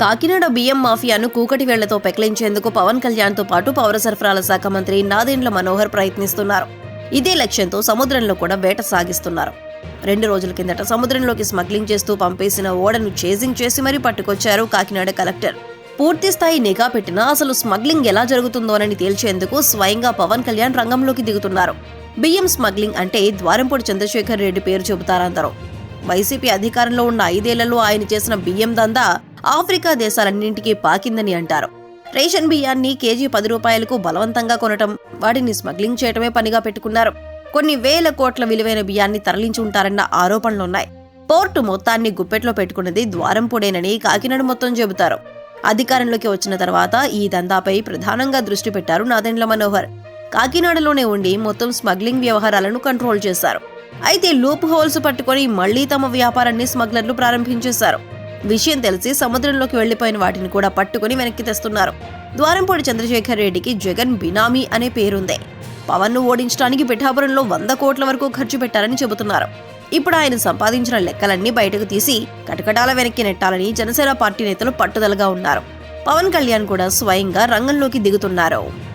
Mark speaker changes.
Speaker 1: కాకినాడ బియ్యం మాఫియాను కూకటి వేళ్ళతో పెకిలించేందుకు పవన్ కళ్యాణ్తో పాటు పౌర సరఫరాల శాఖ మంత్రి నాదెండ్ల మనోహర్ ప్రయత్నిస్తున్నారు. ఇదే లక్ష్యంతో సముద్రంలో కూడా వేట సాగిస్తున్నారు. రెండు రోజుల కిందట సముద్రంలోకి స్మగ్లింగ్ చేస్తూ పంపేసిన ఓడను చేజింగ్ చేసి మరీ పట్టుకొచ్చారు కాకినాడ కలెక్టర్. పూర్తి స్థాయి నిఘా పెట్టినా అసలు స్మగ్లింగ్ ఎలా జరుగుతుందోనని తేల్చేందుకు స్వయంగా పవన్ కళ్యాణ్ రంగంలోకి దిగుతున్నారు. బియ్యం స్మగ్లింగ్ అంటే ద్వారంపూడి చంద్రశేఖర్ రెడ్డి పేరు చెబుతారందరూ. వైసీపీ అధికారంలో ఉన్న ఐదేళ్ళలో ఆయన చేసిన బియ్యం దందా ఆఫ్రికా దేశాలన్నింటికీ పాకిందని అంటారు. రేషన్ బియ్యాన్ని కేజీ పది రూపాయలకు బలవంతంగా కొనటం వాటిని స్మగ్లింగ్ చేయటమే పనిగా పెట్టుకున్నారు. కొన్ని వేల కోట్ల విలువైన బియ్యాన్ని తరలించి ఉంటారన్న ఆరోపణలున్నాయి. పోర్టు మొత్తాన్ని గుప్పెట్లో పెట్టుకున్నది ద్వారంపూడేనని కాకినాడ మొత్తం చెబుతారు. అధికారంలోకి వచ్చిన తర్వాత ఈ దందాపై ప్రధానంగా దృష్టి పెట్టారు నాదెండ్ల మనోహర్. కాకినాడలోనే ఉండి మొత్తం స్మగ్లింగ్ వ్యవహారాలను కంట్రోల్ చేశారు. అయితే లూప్ హోల్స్ పట్టుకొని మళ్ళీ తమ వ్యాపారాన్ని స్మగ్లర్లు ప్రారంభించేశారు. విషయం తెలిసి సముద్రంలోకి వెళ్ళిపోయిన వాటిని కూడా పట్టుకుని వెనక్కి తెస్తున్నారు. ద్వారంపూడి చంద్రశేఖర్ రెడ్డికి జగన్ బినామీ అనే పేరుంది. పవన్ను ఓడించడానికి పిఠాపురంలో వంద కోట్ల వరకు ఖర్చు పెట్టారని చెబుతున్నారు. ఇప్పుడు ఆయన సంపాదించిన లెక్కలన్నీ బయటకు తీసి కటకటాల వెనక్కి నెట్టాలని జనసేన పార్టీ నేతలు పట్టుదలగా ఉన్నారు. పవన్ కళ్యాణ్ కూడా స్వయంగా రంగంలోకి దిగుతున్నారు.